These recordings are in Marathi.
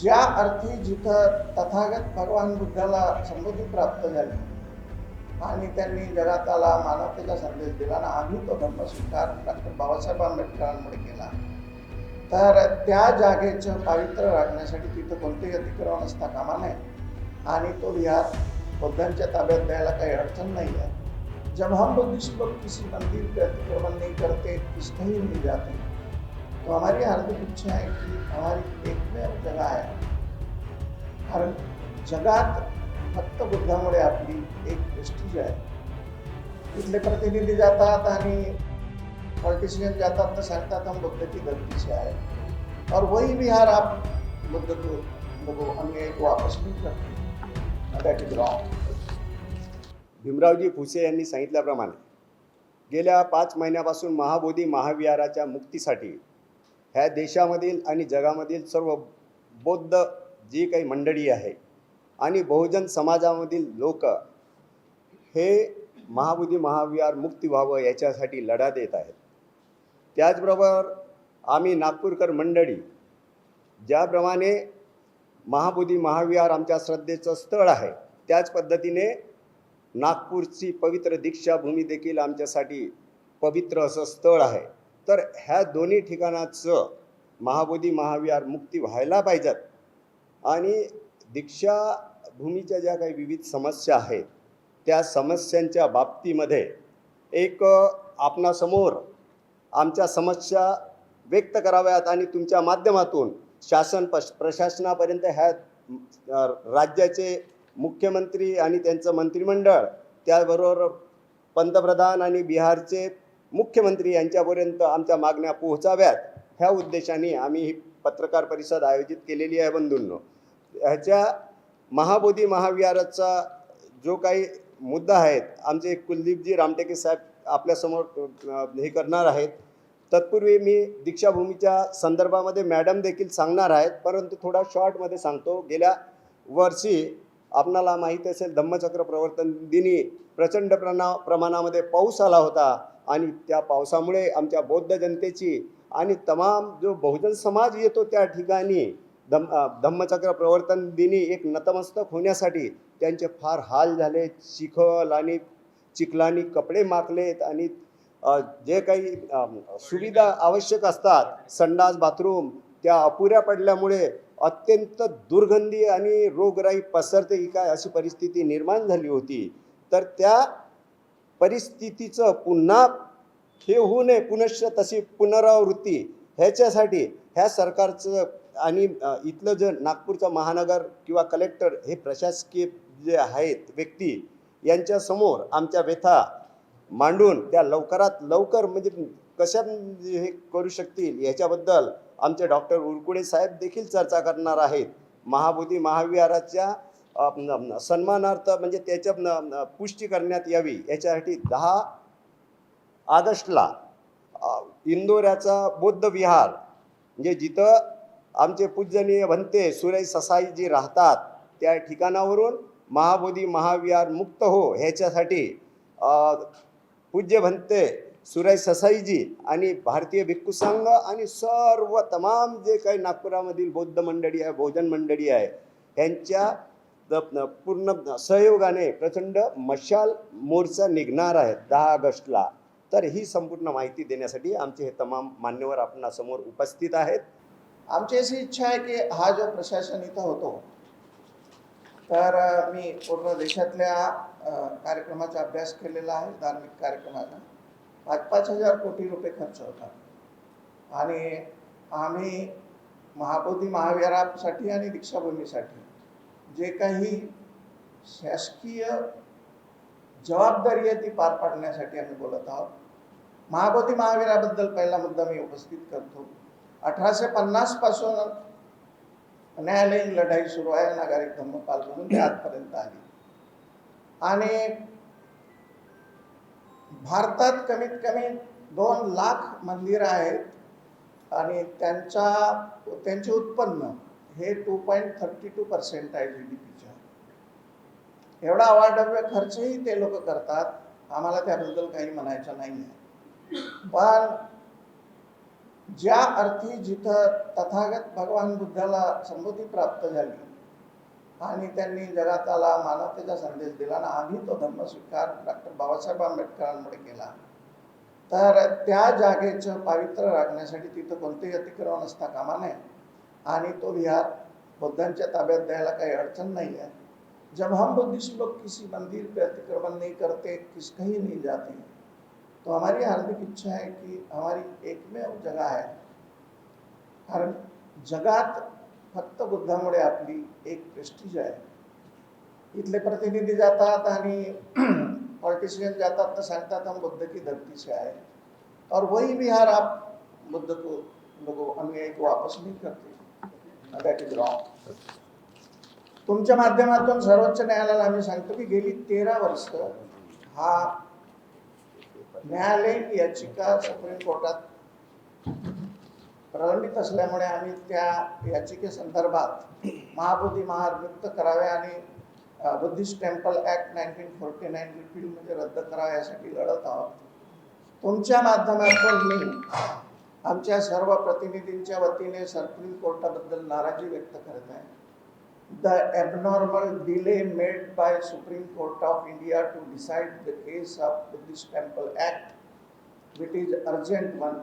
ज्या अर्थी जिथं तथागत भगवान बुद्धाला संबोधी प्राप्त झाली आणि त्यांनी जगाताला मानवतेचा संदेश दिला आणि आम्ही तो धर्म स्वीकार डॉक्टर बाबासाहेब आंबेडकरांमुळे केला. तर त्या जागेचं पावित्र्य राखण्यासाठी तिथं कोणतेही अतिक्रमण असता कामा नये. आणि तो विहार बौद्धांच्या ताब्यात द्यायला काही अडचण नाही आहे जब हम बुद्धिस्ट लोग किसी मंदिर पे अतिक्रमण नहीं करते कहीं नहीं जाते. तो हमारी हार्दिक इच्छा है कि हमारी एकमेव जगह आहे कारण जगात फक्त बुद्धामुळे आपली एक प्रेस्टीज आहे। तिथले प्रतिनिधी जातात आणि पॉलिटिशियन जातात तर सांगतात हम बुद्ध की धरती से आए और वही विहार आप बुद्ध को लोगों अन्य को वापस नहीं करते that is wrong Bhimraoji Phuse यांनी सांगितल्याप्रमाणे गेल्या पाच महिन्यापासून महाबोधी महाविहाराच्या मुक्तीसाठी ह्या देशामधील आणि जगामधील सर्व बौद्ध जी काही मंडळी आहे आणि बहुजन समाजामधील लोक हे महाबुद्धी महाविहार मुक्ती व्हावं याच्यासाठी लढा देत आहेत. त्याचबरोबर आम्ही नागपूरकर मंडळी ज्याप्रमाणे महाबुद्धी महाविहार आमच्या श्रद्धेचं स्थळ आहे त्याच पद्धतीने नागपूरची पवित्र दीक्षाभूमी देखील आमच्यासाठी पवित्र असं स्थळ आहे. तर ह्या दोन्ही ठिकाणाचं महाबोधी महाविहार मुक्ती व्हायला पाहिजेत. आणि दीक्षाभूमीच्या ज्या काही विविध समस्या आहेत त्या समस्यांच्या बाबतीमध्ये एक आपणासमोर आमच्या समस्या व्यक्त कराव्यात आणि तुमच्या माध्यमातून शासन पश प्रशासनापर्यंत ह्या राज्याचे मुख्यमंत्री आणि त्यांचं मंत्रिमंडळ त्याबरोबर पंतप्रधान आणि बिहारचे मुख्यमंत्री यांच्यापर्यंत आमच्या मागण्या पोहोचाव्यात ह्या उद्देशाने आम्ही ही पत्रकार परिषद आयोजित केलेली आहे बंधूंनो. ह्याच्या महाबोधी महाविहाराचा जो काही मुद्दा आहेत आमचे कुलदीपजी रामटेके साहेब आपल्यासमोर हे करणार आहेत. तत्पूर्वी मी दीक्षाभूमीच्या संदर्भामध्ये मॅडम देखील सांगणार आहेत परंतु थोडा शॉर्टमध्ये सांगतो. गेल्या वर्षी आपणाला माहीत असेल धम्मचक्र प्रवर्तन दिनी प्रचंड प्रणा प्रमाणामध्ये पाऊस आला होता. आणि त्या पावसामुळे आमच्या बौद्ध जनतेची आणि तमाम जो बहुजन समाज येतो त्या ठिकाणी धम धम्मचक्र प्रवर्तन दिनी एक नतमस्तक होण्यासाठी त्यांचे फार हाल झाले. चिखल आणि चिखलानी कपडे माखलेत आणि जे काही सुविधा आवश्यक असतात संडास बाथरूम त्या अपुऱ्या पडल्यामुळे अत्यंत दुर्गंधी आणि रोगराई पसरते ही काय अशी परिस्थिती निर्माण झाली होती. तर त्या परिस्थितीचं पुन्हा हे होऊ नये पुनश्च तशी पुनरावृत्ती. ह्याच्यासाठी ह्या सरकारचं आणि इथलं जे नागपूरचं महानगर किंवा कलेक्टर हे प्रशासकीय जे आहेत व्यक्ती यांच्यासमोर आमच्या व्यथा मांडून त्या लवकरात लवकर म्हणजे कशा हे करू शकतील याच्याबद्दल आमचे डॉक्टर उरकुडे साहेब देखील चर्चा करणार आहेत. महाबोधी महाविहाराच्या सन्मानार्थ म्हणजे त्याच्या पुष्टी करण्यात यावी याच्यासाठी दहा ऑगस्टला इंदोऱ्याचा बौद्ध विहार म्हणजे जिथं आमचे पूजनीय भंते सुरेश ससाईजी राहतात त्या ठिकाणावरून महाबोधी महाविहार मुक्त हो ह्याच्यासाठी पूज्य भंते सुरेश ससाईजी आणि भारतीय भिक्खू संघ आणि सर्व तमाम जे काही नागपुरामधील बौद्ध मंडळी आहे भोजन मंडळी आहे यांच्या पूर्ण सहयोगाने प्रचंड मशाल मोर्चा निघणार आहे दहा ऑगस्टला. तर ही संपूर्ण माहिती देण्यासाठी आमचे हे तमाम मान्यवर आपणासमोर उपस्थित आहेत. आमची अशी इच्छा आहे की हा जो प्रशासन इथं होतो तर मी पूर्ण देशातल्या कार्यक्रमाचा अभ्यास केलेला आहे धार्मिक कार्यक्रमाचा. पाच पाच हजार कोटी रुपये खर्च होता आणि आम्ही महाबोधी महाविहारासाठी आणि दीक्षाभूमीसाठी जे काही शासकीय जबाबदारी आहे ती पार पाडण्यासाठी आम्ही बोलत आहोत. महाबोधी महावीराबद्दल पहिला मुद्दा मी उपस्थित करतो. अठराशे पन्नासपासून न्यायालयीन लढाई सुरू आहे नागरिक म्हणून ते आजपर्यंत आली आणि भारतात कमीत कमी दोन लाख मंदिर आहेत आणि त्यांचा त्यांचे उत्पन्न हे two point thirty two percent आहे जी डी पीच्या एवढा अवाढव्य खर्चही ते लोक करतात. आम्हाला त्याबद्दल काही म्हणायचं नाही आहे पण ज्या अर्थी जिथं तथागत भगवान बुद्धाला संबोधी प्राप्त झाली आणि त्यांनी जगाताला मानवतेचा संदेश दिला आणि आम्ही तो धर्म स्वीकार डॉक्टर बाबासाहेब आंबेडकरांमुळे केला तर त्या जागेचं पावित्र्य राखण्यासाठी तिथं कोणतेही अतिक्रमण असता कामा नये. आणि तो विहार बुद्धांच्या ताब्यात द्यायला काही अडचण नहीं है जब हम बुद्धिस्ट लोग किसी मंदिर पे अतिक्रमण नहीं करते, किस कहीं नहीं जाते तो हमारी हार्दिक इच्छा है कि हमारी एकमेव जगह है। कारण जगात फक्त बुद्धामुळे आपली एक प्रेस्टीज आहे. इथले प्रतिनिधी जातात आणि पॉलिटिशियन जातात तर सांगतात, हम बुद्ध की धरती से आए और वही विहार आप बुद्ध को, लोगों अनुयायी को वापस नहीं करते। दॅट इज रॉंग तुमच्या माध्यमातून सर्वोच्च न्यायालयाला आम्ही सांगतो की गेली तेरा वर्ष हा न्यायालयीन याचिका सुप्रीम कोर्टात प्रलंबित असल्यामुळे आम्ही त्या याचिकेसंदर्भात महाबोधी महार मुक्त करावे आणि Buddhist temple act nineteen forty nine रिपीलमध्ये म्हणजे रद्द करावे यासाठी लढत आहोत. तुमच्या माध्यमातून मी आमच्या सर्व प्रतिनिधींच्या वतीने सुप्रीम कोर्टाबद्दल नाराजी व्यक्त करत आहे. The abnormal delay made by supreme court of India to decide the case of Buddhist temple act which is urgent one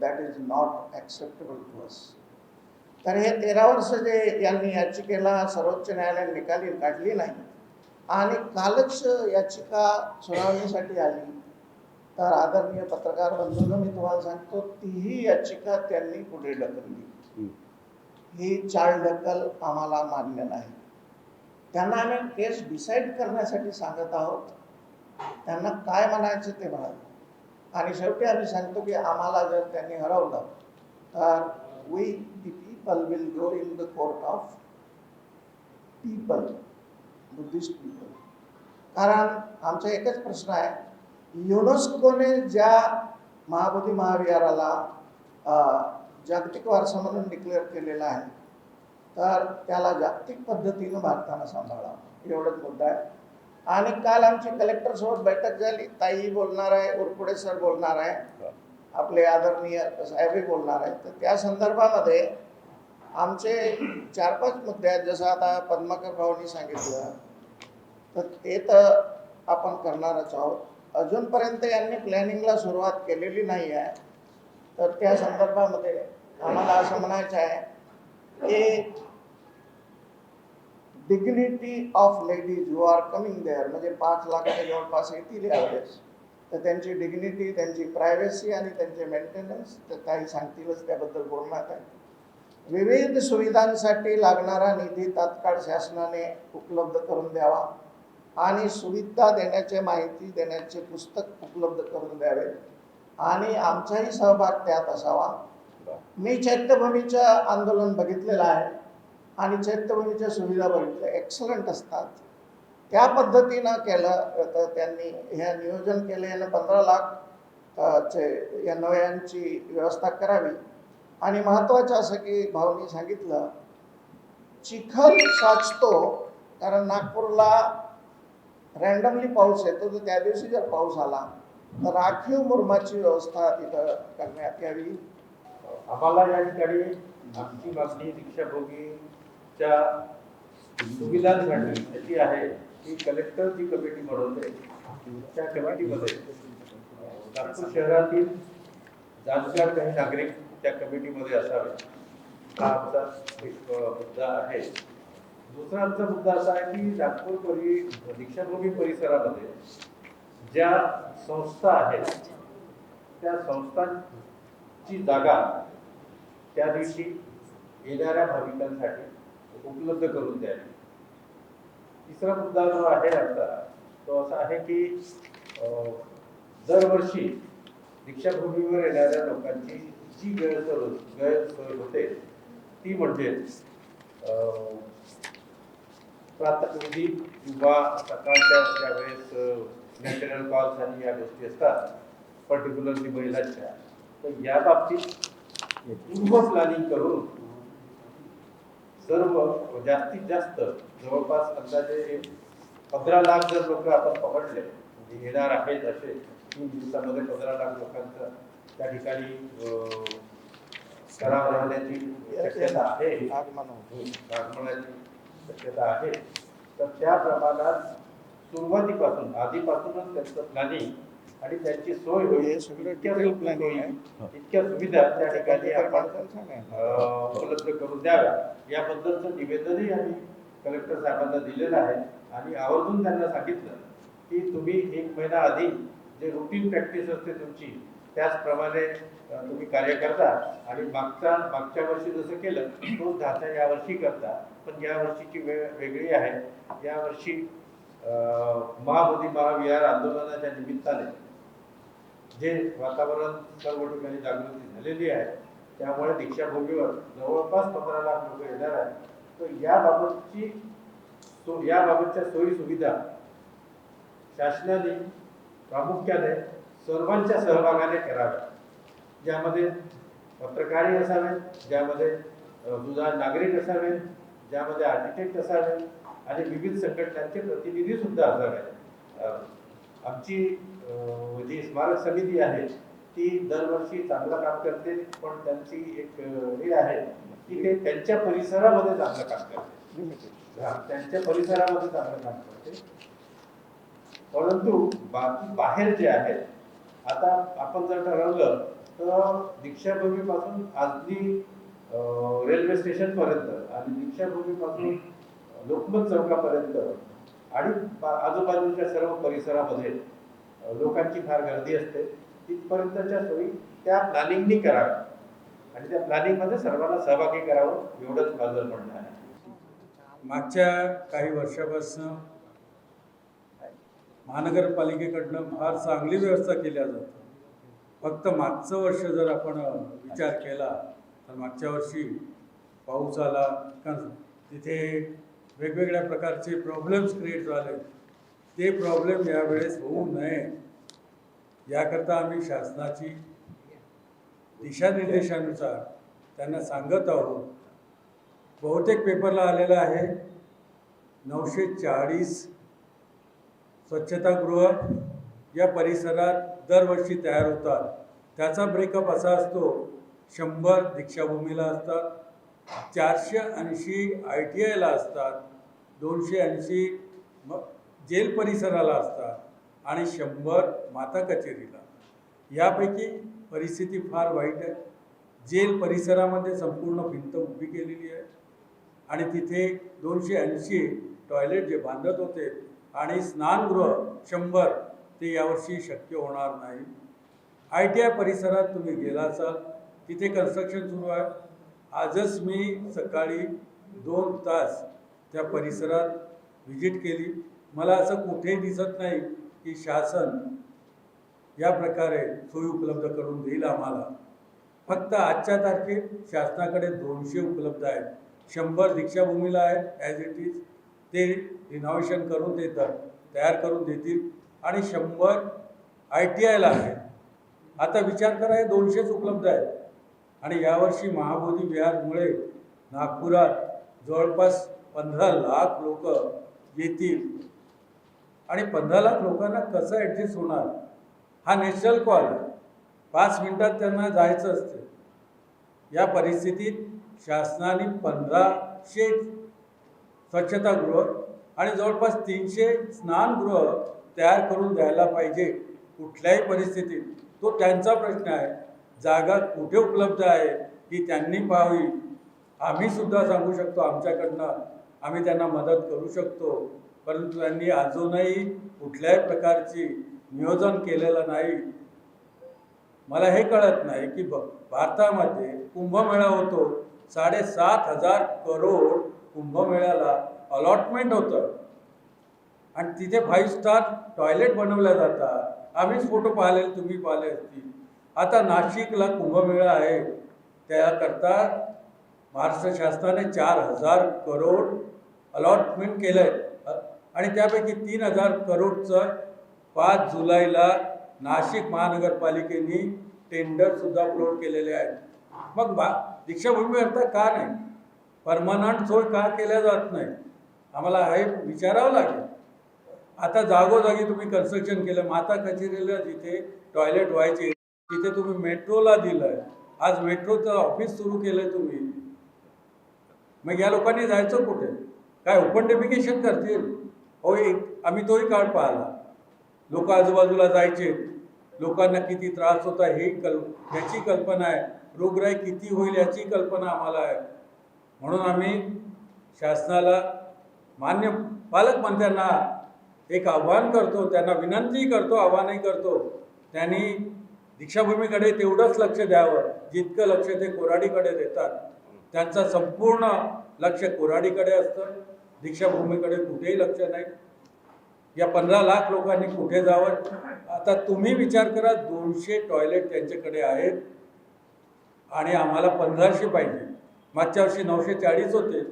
that is not acceptable to us तर हे तेरा वर्ष जे यांनी याचिकेला सर्वोच्च न्यायालयाने निकाली काढली नाही. आणि कालच याचिका सुनावणीसाठी आली. तर आदरणीय पत्रकार बंधूंनो मी तुम्हाला सांगतो तीही याचिका त्यांनी पुढे ढकलली. ही चालढकल आम्हाला मान्य नाही. त्यांना आम्ही केस डिसाईड करण्यासाठी सांगत आहोत. त्यांना काय म्हणायचं ते म्हणा आणि शेवटी आम्ही सांगतो की आम्हाला जर त्यांनी हरवलं तर we the people will go in the court of people Buddhist people कारण आमचा एकच प्रश्न आहे युनेस्कोने ज्या महाबोधी महाविहाराला जागतिक वारसा म्हणून डिक्लेअर केलेला आहे तर त्याला जागतिक पद्धतीनं भारतानं सांभाळावं एवढंच मुद्दा आहे. आणि काल आमची कलेक्टरसोबत बैठक झाली. ताई बोलणार आहे उरपुडे सर बोलणार आहे. आपले आदरणीय साहेबही बोलणार आहेत. तर त्या संदर्भामध्ये आमचे चार पाच मुद्दे आहेत. जसं आता पद्माकर भाऊनी सांगितलं तर ते तर आपण करणारच आहोत. अजूनपर्यंत यांनी प्लॅनिंगला सुरुवात केलेली नाही आहे तर त्या संदर्भामध्ये आम्हाला असं म्हणायचं आहे की dignity of ladies you are coming there म्हणजे पाच लाखाच्या जवळपास येतील यावेळेस. तर त्यांची डिग्निटी त्यांची प्रायव्हसी आणि त्यांचे मेंटेनन्स तर काही सांगतीलच त्याबद्दल बोलण्यात आहे. विविध सुविधांसाठी लागणारा निधी तात्काळ शासनाने उपलब्ध करून द्यावा. आणि सुविधा देण्याचे माहिती देण्याचे पुस्तक उपलब्ध करून द्यावे. आणि आमचाही सहभाग त्यात असावा. मी चैत्यभूमीचं आंदोलन बघितलेलं आहे आणि चैत्यभूमीच्या सुविधा बघितल्या. एक्सलंट असतात. त्या पद्धतीनं केलं तर त्यांनी ह्या नियोजन केलेलं पंधरा लाख चे या नव्यांची व्यवस्था करावी. आणि महत्त्वाचं असं की भाऊनी सांगितलं चिखल साचतो कारण नागपूरला रँडमली पाऊस येतो तर त्या दिवशी जर पाऊस आला तर राखीव मुरमाची व्यवस्था तिथं करण्यात यावी. आम्हाला या ठिकाणी आमची मागणी दीक्षाभोगीच्या सुविधांसाठी अशी आहे की कलेक्टर जी कमिटी बनवते त्या कमिटीमध्ये नागपूर शहरातील जाणकार काही नागरिक त्या कमिटीमध्ये असावे. हा आमचा एक मुद्दा आहे. दुसरा आमचा मुद्दा असा आहे की नागपूर परि दीक्षाभूमी परिसरामध्ये ज्या संस्था आहेत त्या संस्थांची जागा त्या दिवशी येणाऱ्या भाविकांसाठी उपलब्ध करून द्यावी. तिसरा मुद्दा जो आहे आमचा तो असा आहे की दरवर्षी दीक्षाभूमीवर येणाऱ्या लोकांची जी गैरसोय गैरसोय होते ती म्हणजे अं, प्रातःविधी किंवा सकाळच्या ज्या वेळेस नॅचरल कॉल्स आणि या गोष्टी असतात पर्टिक्युलरली महिलांच्या तर या बाबतीत पूर्व प्लॅनिंग करून सर्व जास्तीत जास्त जवळपास अंदाजे पंधरा लाख जर लोक आपण पकडले म्हणजे येणार आहेत असे तीन दिवसामध्ये पंधरा लाख लोकांचं त्या ठिकाणी खराब राहण्याची शक्यता आहे. आगमनाची शक्यता आहे. तर त्या प्रमाणात सुरुवातीपासून आधीपासूनच त्यांचं प्लॅनिंग आणि त्यांची सोय होईल. सगळं इतक्या आहे. इतक्या सुविधा त्या ठिकाणी आपण उपलब्ध करून द्याव्या याबद्दलचं निवेदनही आम्ही कलेक्टर साहेबांना दिलेलं आहे. आणि आवर्जून त्यांना सांगितलं की तुम्ही एक महिना आधी जे रुटीन प्रॅक्टिस असते तुमची त्याचप्रमाणे तुम्ही कार्य करता आणि मागच्या मागच्या वर्षी जसं केलं तोच ढाचा यावर्षी करता. पण या वर्षीची वेळ वेगळी आहे. यावर्षी अ, महाबोधी महाविहार आंदोलनाच्या निमित्ताने जे वातावरण सर्व ठिकाणी जागृती झालेली आहे त्यामुळे दीक्षाभूमीवर जवळपास पंधरा लाख लोक येणार आहेत. तर याबाबतची सो याबाबतच्या सोयी सुविधा शासनाने प्रामुख्याने सर्वांच्या सहभागाने कराव्या ज्यामध्ये पत्रकारही असावेत ज्यामध्ये दुधा नागरिक असावेत ज्यामध्ये आर्किटेक्ट असावेत आणि विविध संघटनांचे प्रतिनिधी सुद्धा असावेत आमची जी स्मारक समिती आहे ती दरवर्षी चांगलं काम करते पण त्यांची एक हे आहे की ते त्यांच्या परिसरामध्ये चांगलं काम करते. त्यांच्या परिसरामध्ये चांगलं काम करते. परंतु बाकी बाहेर जे आहेत आता आपण जर ठरवलं तर दीक्षाभूमीपासून आजली रेल्वे स्टेशनपर्यंत आणि दीक्षाभूमीपासून लोकमत चौकापर्यंत आणि आजूबाजूच्या सर्व परिसरामध्ये लोकांची फार गर्दी असते. तिथपर्यंतच्या सोयी त्या प्लॅनिंगनी कराव्या आणि त्या प्लॅनिंगमध्ये सर्वांना सहभागी करावं एवढंच माझं म्हणणं आहे. मागच्या काही वर्षापासून महानगरपालिकेकडनं फार चांगली व्यवस्था केल्या जाते फक्त मागचं वर्ष जर आपण विचार केला तर मागच्या वर्षी पाऊस आला का तिथे वेगवेगळ्या प्रकारचे प्रॉब्लेम्स क्रिएट झाले. ते प्रॉब्लेम यावेळेस होऊ नये. याकरता आम्ही शासनाची दिशानिर्देशानुसार त्यांना सांगत आहोत. बहुतेक पेपरला आलेलं आहे नऊशे चाळीस स्वच्छतागृह या परिसरात दरवर्षी तयार होतात. त्याचा ब्रेकअप असा असतो शंभर दीक्षाभूमीला असतात चारशे ऐंशी आय टी आयला असतात दोनशे ऐंशी म जेल परिसराला असतात आणि शंभर माता कचेरीला. यापैकी परिस्थिती फार वाईट आहे. जेल परिसरामध्ये संपूर्ण भिंत उभी केलेली आहे आणि तिथे दोनशे ऐंशी टॉयलेट जे बांधत होते आणि स्नानगृह शंभर ते यावर्षी शक्य होणार नाही. आय टी आय परिसरात तुम्ही गेला असाल तिथे कन्स्ट्रक्शन सुरू आहे. आजच मी सकाळी दोन तास त्या परिसरात व्हिजिट केली. मला असं कुठेही दिसत नाही की शासन या प्रकारे सोयी उपलब्ध करून देईल आम्हाला. फक्त आजच्या तारखेत शासनाकडे दोनशे उपलब्ध आहेत. शंभर दीक्षाभूमीला आहेत ॲज इट इज ते इनोव्हेशन करून देतात तयार करून देतील. आणि शंभर आय टी आयला आहे. आता विचार करा हे दोनशेच उपलब्ध आहेत. आणि यावर्षी महाबोधी विहारमुळे नागपुरात जवळपास पंधरा लाख लोक येतील. आणि पंधरा लाख लोकांना कसं ॲडजस्ट होणार? हा नॅशनल कॉल आहे. पाच मिनटात त्यांना जायचं असते. या परिस्थितीत शासनाने पंधराशे स्वच्छतागृह आणि जवळपास तीनशे स्नानगृह तयार करून द्यायला पाहिजे. कुठल्याही परिस्थितीत तो त्यांचा प्रश्न आहे. जागा कुठे उपलब्ध आहे ही त्यांनी पाहावी. आम्हीसुद्धा सांगू शकतो आमच्याकडनं आम्ही त्यांना मदत करू शकतो. परंतु त्यांनी अजूनही कुठल्याही प्रकारची नियोजन केलेलं नाही. मला हे कळत नाही की ब भारतामध्ये कुंभमेळा होतो. साडेसात हजार करोड कुंभमेळ्याला अलॉटमेंट होतं. आणि तिथे फाईव्ह स्टार टॉयलेट बनवल्या जातात. आम्हीच फोटो पाहिले तुम्ही पाहिले असतील. आता नाशिकला कुंभमेळा आहे. त्याकरता महाराष्ट्र शासनाने चार हजार करोड अलॉटमेंट केलं आहे आणि त्यापैकी तीन हजार करोडचं पाच जुलैला नाशिक महानगरपालिकेने टेंडरसुद्धा अपलोड केलेले आहेत. मग बा दीक्षाभूमी अर्थ का नाही? परमनंट सोय का केल्या जात नाही? आम्हाला हे विचारावं लागेल. आता जागोजागी तुम्ही कन्स्ट्रक्शन केलं माता कचेरीला जिथे टॉयलेट व्हायचे तिथे तुम्ही मेट्रोला दिलं आज मेट्रोचं ऑफिस सुरू केलंय तुम्ही. मग या लोकांनी जायचं कुठे? काय ओपन डेफिकेशन करतील? हो एक आम्ही तोही काळ पाहिला. लोक आजूबाजूला जायचे. लोकांना किती त्रास होता हे कल याची कल्पना आहे. रोगराई किती होईल याची कल्पना आम्हाला आहे. म्हणून आम्ही शासनाला मान्य पालकमंत्र्यांना एक आव्हान करतो त्यांना विनंती करतो आव्हानही करतो त्यांनी दीक्षाभूमीकडे तेवढंच लक्ष द्यावं जितकं लक्ष ते कोराडीकडे देतात. त्यांचं संपूर्ण लक्ष कोराडीकडे असतं दीक्षाभूमीकडे कुठेही लक्ष नाही. या पंधरा लाख लोकांनी कुठे जावं? आता तुम्ही विचार करा दोनशे टॉयलेट त्यांच्याकडे आहेत आणि आम्हाला पंधराशे पाहिजे. मागच्या वर्षी नऊशे चाळीस होते.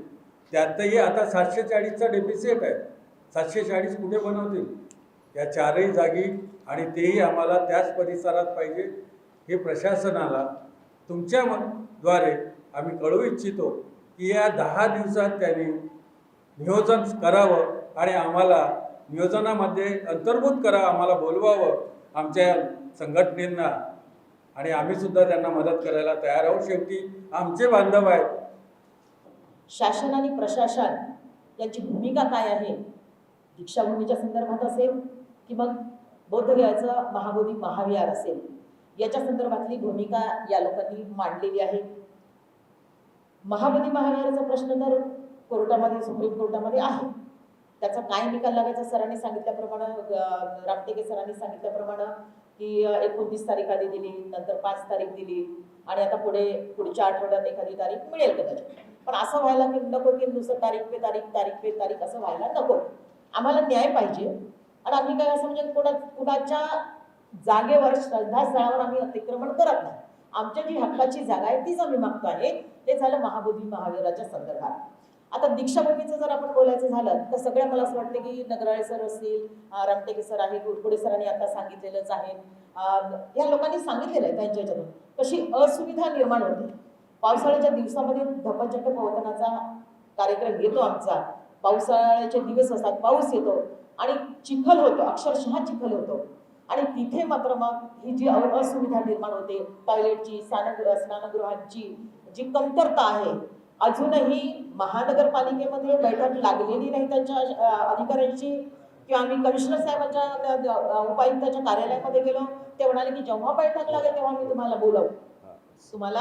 त्यातही आता सातशे चाळीसचा डेफिसिट आहे. सातशे चाळीस कुठे बनवतील? या चारही जागी आणि तेही आम्हाला त्याच परिसरात पाहिजे हे प्रशासनाला तुमच्या म- द्वारे आम्ही कळवू इच्छितो की या दहा दिवसात त्यांनी नियोजन करावं आणि आम्हाला नियोजनामध्ये अंतर्भूत करा आम्हाला बोलवावं आमच्या संघटनेंना. आणि आम्ही सुद्धा त्यांना मदत करायला तयार आहोत. शेवटी आमचे बांधव आहेत. शासन आणि प्रशासन यांची भूमिका काय आहे? दीक्षाभूमीच्या संदर्भात असेल की मग बौद्धगयाचं महाबोधी महाविहार असेल? याच्या संदर्भातली भूमिका या लोकांनी मांडलेली आहे. महाबोधी महाविहाराचा प्रश्न तर कोर्टामध्ये सुप्रीम कोर्टामध्ये आहे. त्याचा काय निकाल लागायचा? सरांनी सांगितल्याप्रमाणे रामटेके सरांनी सांगितल्याप्रमाणे की एकोणतीस तारीख आधी दिली नंतर पाच तारीख दिली आणि आता पुढे पुढच्या आठवड्यात एखादी तारीख मिळेल कदाचित. पण असं व्हायला की नको की नुसतं तारीख पे तारीख तारीख पे तारीख असं व्हायला नको. आम्हाला न्याय पाहिजे. आणि आम्ही काय असं म्हणजे कोणा कुणाच्या जागेवर श्रद्धास्थळावर आम्ही अतिक्रमण करत नाही. आमच्या जी हक्काची जागा आहे तीच आम्ही मागतो आहे. ते झालं महाबोधी महावीराच्या संदर्भात. आता दीक्षाभूमीचं जर आपण बोलायचं झालं तर सगळ्या मला असं वाटतं की नगराळे सर असतील रामटेके सर आहेत गुरकुडे सरांनी आता सांगितलेलंच आहे. या लोकांनी सांगितलेलं आहे त्यांच्या ह्याच्यातून. कशी असुविधा निर्माण होते. पावसाळ्याच्या दिवसामध्ये धपचक पवतनाचा कार्यक्रम येतो आमचा. पावसाळ्याचे दिवस असतात पाऊस येतो आणि चिखल होतो अक्षरशः चिखल होतो. आणि तिथे मात्र मग ही जी असुविधा निर्माण होते टॉयलेटची स्नानगृह स्नानगृहांची जी कमतरता आहे अजूनही महानगरपालिकेमध्ये बैठक लागलेली नाही त्यांच्या अधिकाऱ्यांची. किंवा आम्ही कमिशनर साहेबांच्या त्या- उपायुक्ताच्या कार्यालयामध्ये गेलो. ते म्हणाले की जेव्हा बैठक लागेल तेव्हा मी तुम्हाला बोलवू. तुम्हाला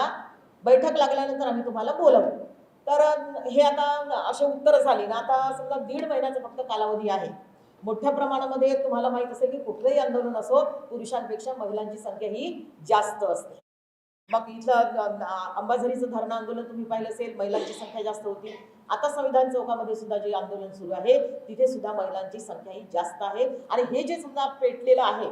बैठक लागल्यानंतर आम्ही तुम्हाला बोलवू. तर हे आता असे उत्तर झाले ना आता समजा दीड महिन्याचा फक्त कालावधी आहे. मोठ्या प्रमाणामध्ये तुम्हाला माहीत असेल की कुठलंही आंदोलन असो पुरुषांपेक्षा महिलांची संख्या ही जास्त असते. मग इथलं अंबाझरीचं धरणं आंदोलन तुम्ही पाहिलं असेल महिलांची संख्या जास्त होती. आता संविधान चौकामध्ये सुद्धा जे आंदोलन सुरू आहे तिथे सुद्धा महिलांची संख्या ही जास्त आहे. आणि हे जे समजा पेटलेलं आहे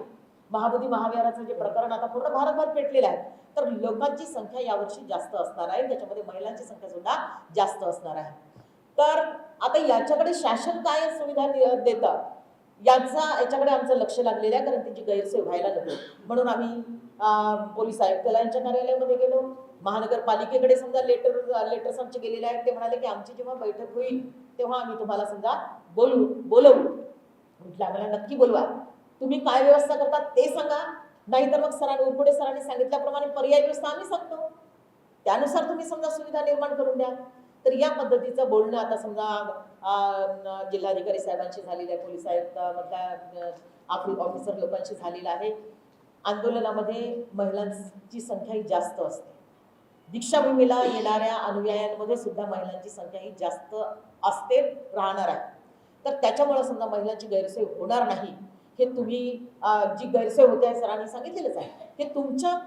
महाबोधी महाविहाराचं जे प्रकरण आता पूर्ण भारतभर पेटलेलं आहे तर लोकांची संख्या यावर्षी जास्त असणार आहे. त्याच्यामध्ये महिलांची संख्या सुद्धा जास्त असणार आहे. तर आता याच्याकडे शासन काय सुविधा देतं? यांचा याच्याकडे आमचं लक्ष लागलेलं आहे कारण त्यांची गैरसोय व्हायला नको. म्हणून आम्ही पोलीस पोलीस आयुक्तालयांच्या कार्यालयामध्ये गेलो. महानगरपालिकेकडे समजा लेटर लेटर्स आमचे गेलेले आहेत ते म्हणाले की आमची जेव्हा बैठक होईल तेव्हा आम्ही तुम्हाला समजा बोलू बोलवू. म्हटलं आम्हाला नक्की बोलवा. तुम्ही काय व्यवस्था करता ते सांगा. नाहीतर मग सरांनी उरपुडे सरांनी सांगितल्याप्रमाणे पर्याय व्यवस्था आम्ही सांगतो. त्यानुसार तुम्ही समजा सुविधा निर्माण करून द्या. तर या पद्धतीचं बोलणं आता समजा जिल्हाधिकारी साहेबांशी झालेली आहे पोलीस आयुक्तामधल्या मधल्या ऑफिसर लोकांशी झालेलं आहे. आंदोलनामध्ये महिलांची संख्या ही जास्त असते. दीक्षाभूमीला येणाऱ्या अनुयायांमध्ये सुद्धा महिलांची संख्या ही जास्त असते राहणार आहे. तर त्याच्यामुळे समजा महिलांची गैरसोय होणार नाही. हे तुम्ही जी गैरसोय होते आहे सरांनी सांगितलेलंच आहे. हे तुमच्या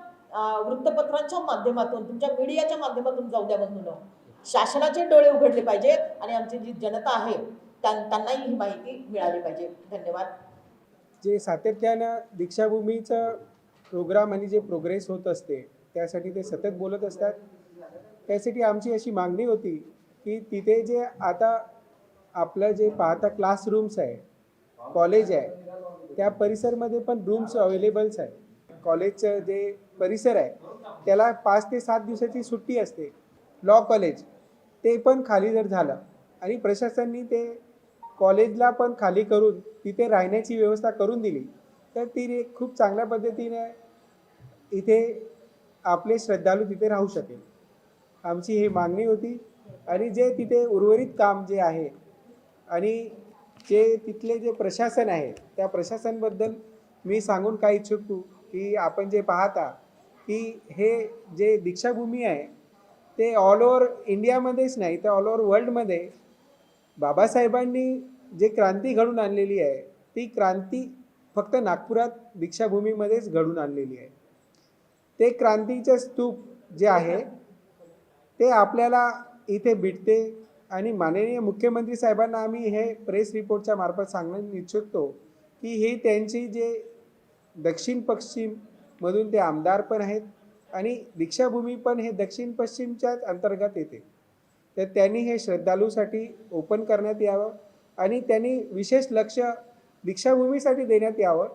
वृत्तपत्रांच्या माध्यमातून तुमच्या मीडियाच्या माध्यमातून जाऊ द्या म्हणून. शासनाचे डोळे उघडले पाहिजेत आणि आमची जी जनता आहे त्यां- त्यांनाही ही माहिती मिळाली पाहिजे. धन्यवाद. जे सातत्यानं दीक्षाभूमीचं प्रोग्राम आणि जे प्रोग्रेस होत असते त्यासाठी ते सतत बोलत असतात. त्यासाठी आमची अशी मागणी होती की तिथे जे आता आपलं जे पाहता क्लासरूम्स आहे कॉलेज आहे त्या परिसरमध्ये पण रूम्स अवेलेबल्स आहे कॉलेजचं जे परिसर आहे त्याला पाच ते सात दिवसाची सुट्टी असते. लॉ कॉलेज ते पण खाली जर झालं आणि प्रशासनाने ते कॉलेजला पण खाली करून तिथे राहण्याची व्यवस्था करून दिली तर ती खूप चांगल्या पद्धतीने इथे आपले श्रद्धाळू तिथे राहू शकेल. आमची ही मागणी होती आणि जे तिथे उर्वरित काम जे आहे आणि जे तिथले जे प्रशासन आहे त्या प्रशासनबद्दल मी सांगून काय इच्छुक की आपण जे पाहता की हे जे दीक्षाभूमी आहे ते ऑल ओव्हर इंडियामध्येच नाही तर ऑल ओव्हर वर्ल्डमध्ये बाबासाहेबांनी जे क्रांती घडून आणलेली आहे ती क्रांती फक्त नागपुरात दीक्षाभूमीमध्येच घडून आणलेली आहे. ते क्रांतीचे स्तूप जे आहे ते आपल्याला इथे भेटते आणि माननीय मुख्यमंत्री साहेबांना आम्ही हे प्रेस रिपोर्टच्या मार्फत सांगणं इच्छितो की ही त्यांची जे दक्षिण पश्चिममधून ते आमदार पण आहेत आणि दीक्षाभूमी पण हे दक्षिण पश्चिमच्याच अंतर्गत येते. तर त्यांनी हे श्रद्धाळूसाठी ओपन करण्यात यावं आणि त्यांनी विशेष लक्ष दीक्षाभूमीसाठी देण्यात यावं.